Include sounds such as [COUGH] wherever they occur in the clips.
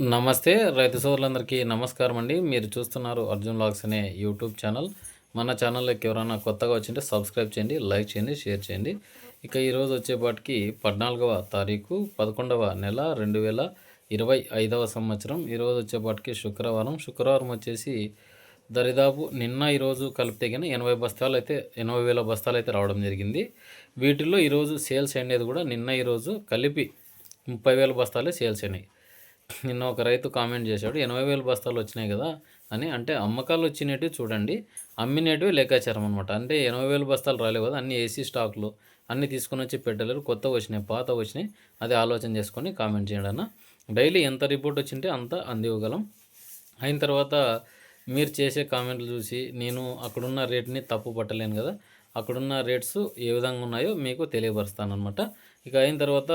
నమస్తే రైతు సోదరులందరికీ నమస్కారం అండి. మీరు చూస్తున్నారు అర్జున్ లాగ్స్ అనే యూట్యూబ్ ఛానల్. మన ఛానల్లోకి ఎవరైనా కొత్తగా వచ్చింటే సబ్స్క్రైబ్ చేయండి లైక్ చేయండి షేర్ చేయండి. ఇక ఈరోజు వచ్చేపాటికి పద్నాలుగవ తారీఖు పదకొండవ నెల రెండు వేల ఇరవై ఐదవ సంవత్సరం. ఈరోజు వచ్చేపాటికి శుక్రవారం. శుక్రవారం వచ్చేసి దరిదాపు నిన్న ఈరోజు కలిపితే కానీ ఎనభై బస్తాలు అయితే ఎనభై వేల బస్తాలు అయితే రావడం జరిగింది. వీటిల్లో ఈరోజు సేల్స్ అనేది కూడా నిన్న ఈరోజు కలిపి ముప్పై వేల బస్తాలే సేల్స్ అయినాయి. నిన్న ఒక రైతు కామెంట్ చేశాడు ఎనభై వేల బస్తాలు వచ్చినాయి కదా అని. అంటే అమ్మకాలు వచ్చినట్టు చూడండి అమ్మినటివి లెక్కాచారం అనమాట అంటే ఎనభై వేల బస్తాలు రాలేవు కదా అన్ని ఏసీ స్టాక్లు అన్నీ తీసుకొని వచ్చి పెట్టలేరు కొత్త వచ్చినాయి పాత వచ్చినాయి. అది ఆలోచన చేసుకొని కామెంట్ చేయండి డైలీ ఎంత రిపోర్ట్ వచ్చింటే అంత అందివ్వగలం. అయిన తర్వాత మీరు చేసే కామెంట్లు చూసి నేను అక్కడున్న రేట్ని తప్పు పట్టలేను కదా అక్కడున్న రేట్స్ ఏ విధంగా ఉన్నాయో మీకు తెలియపరుస్తాను అనమాట ఇక అయిన తర్వాత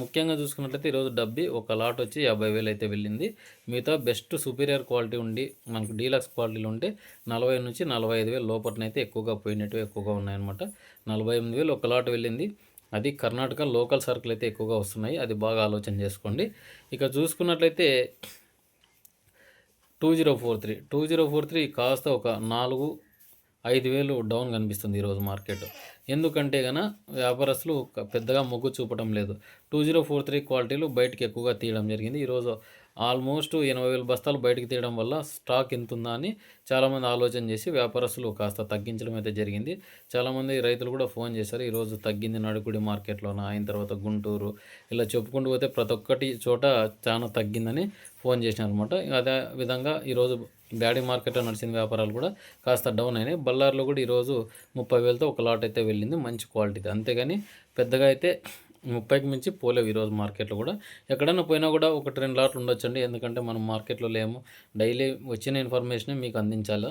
ముఖ్యంగా చూసుకున్నట్లయితే ఈరోజు డబ్బి ఒక లాట్ వచ్చి యాభై వేలు అయితే వెళ్ళింది. మిగతా బెస్ట్ సుపీరియర్ క్వాలిటీ ఉండి మనకు డీలక్స్ క్వాలిటీలు ఉంటే నలభై నుంచి నలభై ఐదు వేలు లోపలనైతే ఎక్కువగా పోయినట్టు ఎక్కువగా ఉన్నాయన్నమాట. నలభై ఎనిమిది వేలు ఒక లాట్ వెళ్ళింది. అది కర్ణాటక లోకల్ సర్కిల్ అయితే ఎక్కువగా వస్తున్నాయి. అది బాగా ఆలోచన చేసుకోండి. ఇక చూసుకున్నట్లయితే two zero four three two zero four three కాస్త ఒక నాలుగు ఐదు వేలు డౌన్ కనిపిస్తుంది ఈరోజు మార్కెట్. ఎందుకంటే గన వ్యాపారస్తులు పెద్దగా మొగ్గు చూపడం లేదు. టూ జీరో ఫోర్ త్రీ క్వాలిటీలు బయటకు ఎక్కువగా తీయడం జరిగింది. ఈరోజు ఆల్మోస్ట్ ఎనభై వేల బస్తాలు బయటకు తీయడం వల్ల స్టాక్ ఎంత ఉందా అని చాలామంది ఆలోచన చేసి వ్యాపారస్తులు కాస్త తగ్గించడం అయితే జరిగింది. చాలామంది రైతులు కూడా ఫోన్ చేశారు ఈరోజు తగ్గింది నడుకుడి మార్కెట్లోన అయిన తర్వాత గుంటూరు ఇలా చెప్పుకుంటూ పోతే ప్రతి ఒక్కటి చోట చాలా తగ్గిందని ఫోన్ చేసినారు అనమాట అదే విధంగా ఈరోజు డాడీ మార్కెట్లో నడిచిన వ్యాపారాలు కూడా కాస్త డౌన్ అయినాయి. బల్లార్లో కూడా ఈరోజు ముప్పై వేలతో ఒక లాట్ అయితే వెళ్ళింది మంచి క్వాలిటీది. అంతేగాని పెద్దగా అయితే ముప్పైకి మించి పోలేవు ఈరోజు మార్కెట్లో కూడా. ఎక్కడైనా పోయినా కూడా ఒకటి రెండు లాట్లు ఉండొచ్చండి. ఎందుకంటే మనం మార్కెట్లో లేము. డైలీ వచ్చిన ఇన్ఫర్మేషన్ మీకు అందించాలి.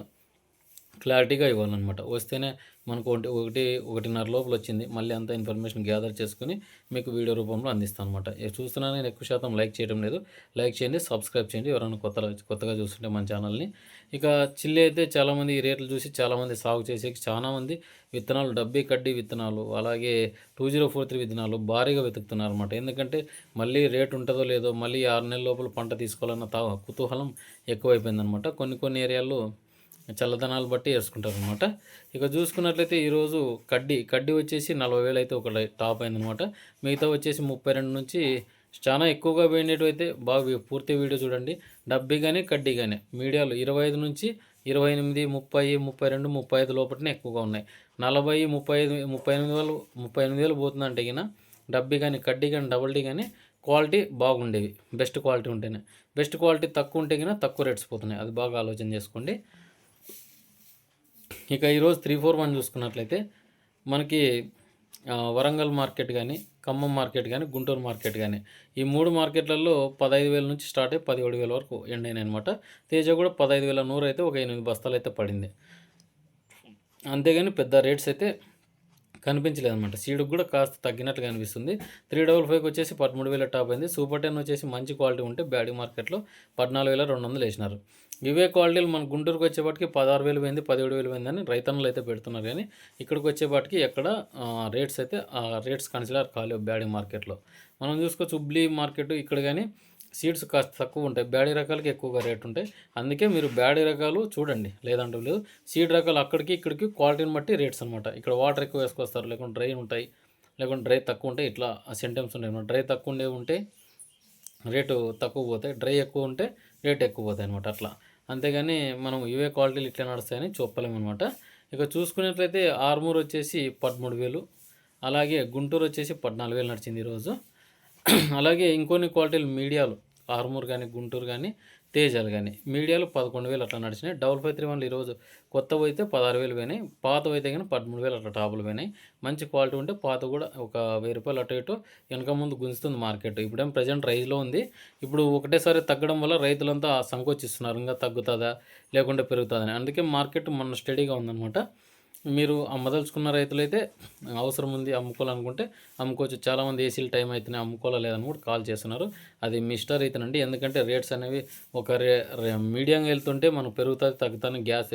క్లారిటీగా ఇవ్వాలన్నమాట. వస్తేనే మనకు ఒకటి ఒకటి ఒకటిన్నర లోపల వచ్చింది మళ్ళీ అంత ఇన్ఫర్మేషన్ గ్యాదర్ చేసుకుని మీకు వీడియో రూపంలో అందిస్తాను అనమాట చూస్తున్నా నేను ఎక్కువ శాతం లైక్ చేయడం లేదు. లైక్ చేయండి సబ్స్క్రైబ్ చేయండి. ఎవరైనా కొత్త కొత్తగా చూస్తుంటే మన ఛానల్ని. ఇక చిల్లి అయితే చాలామంది ఈ రేట్లు చూసి చాలామంది సాగు చేసే చాలామంది విత్తనాలు డబ్బీ కడ్డీ విత్తనాలు అలాగే టూ జీరో ఫోర్ త్రీ విత్తనాలు భారీగా వెతుకుతున్నారు అనమాట ఎందుకంటే మళ్ళీ రేట్ ఉంటుందో లేదో మళ్ళీ ఆరు నెలల లోపల పంట తీసుకోవాలన్న తా కుతూహలం ఎక్కువైపోయిందనమాట కొన్ని కొన్ని ఏరియాల్లో చల్లదనాలు బట్టి వేసుకుంటారు అనమాట ఇక చూసుకున్నట్లయితే ఈరోజు కడ్డీ కడ్డీ వచ్చేసి నలభై వేలు అయితే ఒక టాప్ అయిందనమాట మిగతా వచ్చేసి ముప్పై రెండు నుంచి చాలా ఎక్కువగా పోయినట్టు అయితే బాగా పూర్తి వీడియో చూడండి. డబ్బీ కానీ కడ్డీ కానీ మీడియాలు ఇరవై ఐదు నుంచి ఇరవై ఎనిమిది ముప్పై ముప్పై రెండు ముప్పై ఐదు లోపలనే ఎక్కువగా ఉన్నాయి. నలభై ముప్పై ఐదు ముప్పై ఎనిమిది వేలు ముప్పై ఎనిమిది వేలు పోతుందంటే గిన డబ్బీ కానీ కడ్డీ కానీ డబల్ డీ కానీ క్వాలిటీ బాగుండేవి. బెస్ట్ క్వాలిటీ ఉంటేనే. బెస్ట్ క్వాలిటీ తక్కువ ఉంటే కినా తక్కువ రేట్స్ పోతున్నాయి. అది బాగా ఆలోచన చేసుకోండి. ఇక ఈరోజు త్రీ ఫోర్ వన్ చూసుకున్నట్లయితే మనకి వరంగల్ మార్కెట్ కానీ ఖమ్మం మార్కెట్ కానీ గుంటూరు మార్కెట్ కానీ ఈ మూడు మార్కెట్లలో పదహైదు వేల నుంచి స్టార్ట్ అయ్యి పదిహేడు వేల వరకు ఎండ్ అయినాయి అనమాట తేజ కూడా పదహైదు వేల నూరు అయితే ఒక ఎనిమిది బస్తాలు అయితే పడింది. అంతేగాని పెద్ద రేట్స్ అయితే కనిపించలేదు అనమాట సీడ్కి కూడా కాస్త తగ్గినట్టుగా కనిపిస్తుంది త్రీ డబల్ ఫైవ్కి వచ్చేసి పదమూడు వేల టాప్ అయింది. సూపర్ టెన్ వచ్చేసి మంచి క్వాలిటీ ఉంటే బ్యాడీ మార్కెట్లో పద్నాలుగు వేల రెండు వందలు వేసినారు. ఇవే క్వాలిటీలు మన గుంటూరుకు వచ్చేపాటికి పదహారు వేలు పోయింది పదిహేడు వేలు పోయిందని అని రైతన్నులు అయితే పెడుతున్నారు. కానీ ఇక్కడికి వచ్చేపాటికి ఎక్కడ రేట్స్ అయితే రేట్స్ కన్సిడర్ కాలేవు బ్యాడీ మార్కెట్లో. మనం చూసుకోవచ్చు హుబ్లీ మార్కెట్ ఇక్కడ కానీ సీడ్స్ కాస్త తక్కువ ఉంటాయి. బ్యాడీ రకాలకి ఎక్కువగా రేట్ ఉంటాయి. అందుకే మీరు బ్యాడీ రకాలు చూడండి. లేదంటే లేదు. సీడ్ రకాలు అక్కడికి ఇక్కడికి క్వాలిటీని బట్టి రేట్స్ అనమాట ఇక్కడ వాటర్ ఎక్కువ వేసుకొస్తారు. లేకుంటే డ్రై ఉంటాయి. లేకుంటే డ్రై తక్కువ ఉంటాయి. ఇట్లా సెంటెమ్స్ ఉంటాయి డ్రై తక్కువ ఉండేవి ఉంటే రేటు తక్కువ పోతాయి. డ్రై ఎక్కువ ఉంటే రేట్ ఎక్కువ పోతాయి అనమాట అట్లా. అంతేగాని మనం ఇవే క్వాలిటీలు ఇట్లా నడుస్తాయని చెప్పలేము అనమాట ఇక చూసుకున్నట్లయితే ఆర్మూర్ వచ్చేసి పదమూడు వేలు. అలాగే గుంటూరు వచ్చేసి పద్నాలుగు వేలు నడిచింది ఈరోజు. [CLEARS THROAT] అలాగే ఇంకొన్ని క్వాలిటీలు మీడియాలు. ఆర్మూర్ కానీ గుంటూరు కానీ తేజాలు కానీ. మీడియాలు పదకొండు వేలు అట్లా నడిచినాయి. డబుల్ ఫైవ్ త్రీ వన్లు ఈరోజు కొత్తవి అయితే పదహారు వేలు పోయినాయి. పాతవి అయితే కానీ పదమూడు వేలు అట్లా టాపులు పోయినాయి. మంచి క్వాలిటీ ఉంటే పాత కూడా ఒక వెయ్యి రూపాయలు అటు ఇటు వెనక ముందు గుంజుతుంది మార్కెట్. ఇప్పుడేం ప్రజెంట్ రైజ్లో ఉంది. ఇప్పుడు ఒకటేసారి తగ్గడం వల్ల రైతులంతా సంకోచిస్తున్నారు. ఇంకా తగ్గుతుందా? లేకుంటే పెరుగుతుందని అందుకే మార్కెట్ మొన్న స్టడీగా ఉందన్నమాట. మీరు అమ్మదలుచుకున్న రైతులైతే అవసరం ఉంది అమ్ముకోవాలనుకుంటే అమ్ముకోవచ్చు. చాలామంది ఏసీలు టైం అయితేనే అమ్ముకోవాలా లేదని కూడా కాల్ చేస్తున్నారు. అది మీ అయితేనండి ఎందుకంటే రేట్స్ అనేవి ఒక రే మీడియంగా వెళ్తుంటే మనం పెరుగుతుంది తగ్గుతాను గ్యాస్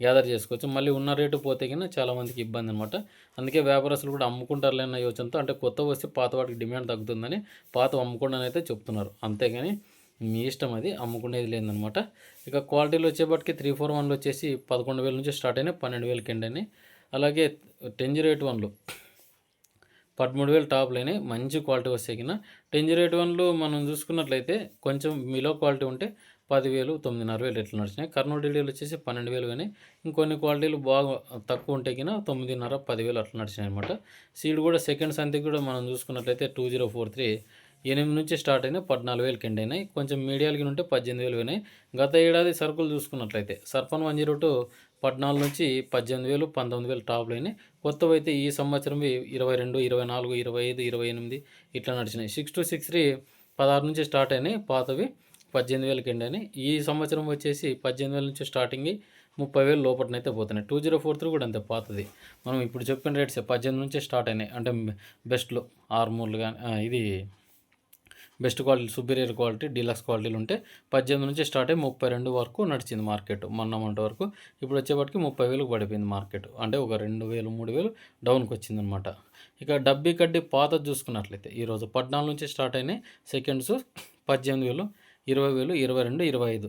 గ్యాదర్ చేసుకోవచ్చు. మళ్ళీ ఉన్న రేటు పోతే కన్నా చాలామందికి ఇబ్బంది అనమాట అందుకే వ్యాపారస్తులు కూడా అమ్ముకుంటారులే అన్న యోచనతో అంటే కొత్త వస్తే పాత వాటికి డిమాండ్ తగ్గుతుందని పాత అమ్ముకోండి అయితే చెప్తున్నారు. అంతేగాని మీ ఇష్టం అది అమ్ముకునేది లేదనమాట ఇక క్వాలిటీలు వచ్చేపటికి త్రీ ఫోర్ వన్లు వచ్చేసి పదకొండు వేల నుంచి స్టార్ట్ అయినాయి పన్నెండు వేలకి ఎండ్ అయినాయి. అలాగే టెన్ జీరో ఎయిట్ వన్లు పదమూడు వేలు టాప్లు అయినాయి మంచి క్వాలిటీ వస్తాయి కింద. టెన్ జీరో ఎయిట్ వన్లు మనం చూసుకున్నట్లయితే కొంచెం మీలో క్వాలిటీ ఉంటే పదివేలు తొమ్మిదిన్నర వేలు ఎట్లా నడిచినాయి. కర్నూలు డీడీలు వచ్చేసి పన్నెండు వేలు కానీ ఇంకొన్ని క్వాలిటీలు బాగా తక్కువ ఉంటే కింద తొమ్మిదిన్నర పదివేలు అట్లా నడిచినాయి అనమాట సీడ్ కూడా సెకండ్ సంతికి కూడా మనం చూసుకున్నట్లయితే టూ జీరో ఫోర్ త్రీ ఎనిమిది నుంచి స్టార్ట్ అయినాయి పద్నాలుగు వేలకి ఎండ్ అయినాయి. కొంచెం మీడియాలకి ఉంటే పద్దెనిమిది వేలు అయినాయి గత ఏడాది సరుకులు చూసుకున్నట్లయితే సర్పన్ వన్ జీరో టూ పద్నాలుగు నుంచి పద్దెనిమిది వేలు పంతొమ్మిది వేలు టాప్లు అయినాయి. కొత్తవి అయితే ఈ సంవత్సరం ఇరవై రెండు ఇరవై నాలుగు ఇరవై ఐదు ఇరవై ఎనిమిది ఇట్లా నడిచినాయి. సిక్స్ టు సిక్స్ త్రీ పదహారు నుంచి స్టార్ట్ అయినాయి పాతవి పద్దెనిమిది వేలకి ఎండని ఈ సంవత్సరం వచ్చేసి పద్దెనిమిది వేల నుంచి స్టార్టింగ్ ముప్పై వేలు లోపలనైతే పోతున్నాయి. టూ జీరో ఫోర్ త్రీ కూడా అంతే పాతది. మనం ఇప్పుడు చెప్పిన రేట్స్ పద్దెనిమిది నుంచి స్టార్ట్ అయినాయి. అంటే బెస్ట్లో ఆర్మూర్లు కానీ ఇది best quality superior quality deluxe క్వాలిటీలు ఉంటే పద్దెనిమిది నుంచి స్టార్ట్ అయ్యి ముప్పై రెండు వరకు నడిచింది మార్కెట్. మొన్న అమౌంట్ వరకు ఇప్పుడు వచ్చేపటికి ముప్పై వేలకు పడిపోయింది మార్కెట్. అంటే ఒక రెండు వేలు మూడు వేలు డౌన్కి వచ్చింది అనమాట ఇక డబ్బీ కడ్డీ పాత చూసుకున్నట్లయితే ఈరోజు పద్నాలుగు నుంచి స్టార్ట్ అయినాయి సెకండ్స్ పద్దెనిమిది వేలు ఇరవై వేలు ఇరవై రెండు ఇరవై ఐదు.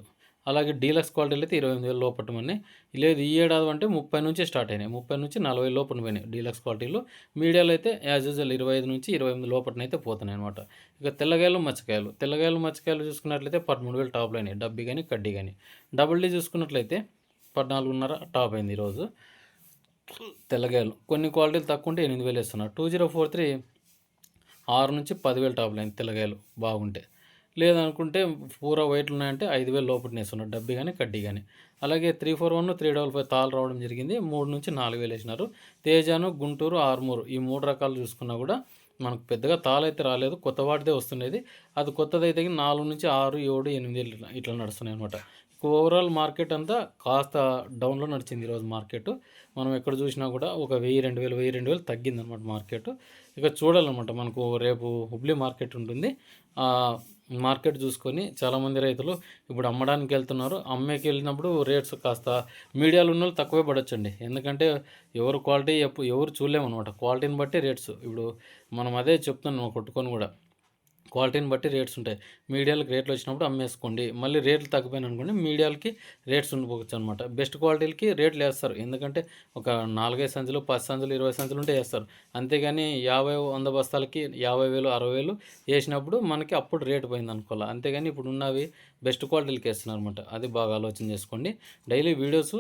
అలాగే డీలక్స్ క్వాలిటీలు అయితే ఇరవై ఎనిమిది వేలు లోపటమని లేదు ఈ ఏడాది అంటే ముప్పై నుంచి స్టార్ట్ అయినాయి. ముప్పై నుంచి నలభై లోపల పోయినాయి డీలక్స్ క్వాలిటీలు. మీడియాలో అయితే యాజ్ యూజువల్ ఇరవై ఐదు నుంచి ఇరవై ఎనిమిది లోపలనైతే పోతున్నాయి అనమాట ఇక తెల్లగాయలు మచ్చకాయలు. తెల్లగాయలు మచ్చకాయలు చూసుకున్నట్లయితే పదమూడు వేలు టాప్లో అయినాయి. డబ్బి కానీ కడ్డీ కానీ డబుల్ డీ చూసుకున్నట్లయితే పద్నాలుగున్నర టాప్ అయింది ఈరోజు. తెల్లగాయలు. కొన్ని క్వాలిటీలు తక్కువ ఉంటే ఎనిమిది వేలు ఇస్తున్నారు టూ జీరో ఫోర్ త్రీ ఆరు నుంచి పదివేలు టాప్లు అయింది తెల్లగాయలు. బాగుంటే. లేదనుకుంటే పూరా వైట్లు ఉన్నాయంటే ఐదు వేలు లోపల వేస్తున్నారు డబ్బి కానీ కడ్డీ కానీ అలాగే three four one three double five తాలు రావడం జరిగింది. మూడు నుంచి నాలుగు వేలు వేసినారు. తేజాను గుంటూరు ఆర్మూరు ఈ మూడు రకాలు చూసుకున్నా కూడా మనకు పెద్దగా తాళైతే రాలేదు. కొత్త వాటిదే వస్తుండేది. అది కొత్తదైతే నాలుగు నుంచి ఆరు ఏడు ఎనిమిది ఇట్లా ఇట్లా నడుస్తున్నాయి అనమాట ఓవరాల్ మార్కెట్ అంతా కాస్త డౌన్లో నడిచింది ఈరోజు మార్కెట్ మనం ఎక్కడ చూసినా కూడా ఒక వెయ్యి రెండు వేలు వెయ్యి రెండు వేలు తగ్గింది అనమాట మార్కెట్ ఇక చూడాలన్నమాట మనకు రేపు హుబ్లీ మార్కెట్ ఉంటుంది. మార్కెట్ చూసుకొని చాలామంది రైతులు ఇప్పుడు అమ్మడానికి వెళ్తున్నారు. అమ్మేకి వెళ్ళినప్పుడు రేట్స్ కాస్త మీడియాలో ఉన్న వాళ్ళు తక్కువే పడొచ్చండి. ఎందుకంటే ఎవరు క్వాలిటీ ఎవరు చూడలేమన్నమాట. క్వాలిటీని బట్టి రేట్స్. ఇప్పుడు మనం అదే చెప్తున్నాం కొట్టుకొని కూడా. క్వాలిటీని బట్టి రేట్స్ ఉంటాయి. మీడియాలకు రేట్లు వచ్చినప్పుడు అమ్మేసుకోండి. మళ్ళీ రేట్లు తగ్గిపోయిన అనుకోండి మీడియాలకి రేట్స్ ఉండిపోవచ్చు అనమాట బెస్ట్ క్వాలిటీలకి రేట్లు వేస్తారు. ఎందుకంటే ఒక నాలుగైదు సంచులు పది సంచులు ఇరవై సంచులు ఉంటే వేస్తారు. అంతేగాని యాభై వంద బస్తాలకి యాభై వేలు అరవై వేలు వేసినప్పుడు మనకి అప్పుడు రేటు పోయింది అనుకోవాలి. అంతేగాని ఇప్పుడు ఉన్నవి బెస్ట్ క్వాలిటీలకి వేస్తున్నారు అనమాట అది బాగా ఆలోచన చేసుకోండి. డైలీ వీడియోస్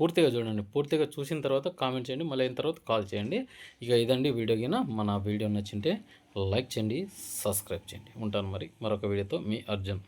పూర్తిగా చూడండి. పూర్తిగా చూసిన తర్వాత కామెంట్ చేయండి. మళ్ళీ అయిన తర్వాత కాల్ చేయండి. ఇక ఇదండి వీడియో కింద మన వీడియో నచ్చింటే లైక్ చేయండి సబ్స్క్రైబ్ చేయండి. ఉంటాను మరి. మరొక వీడియోతో మీ అర్జున్.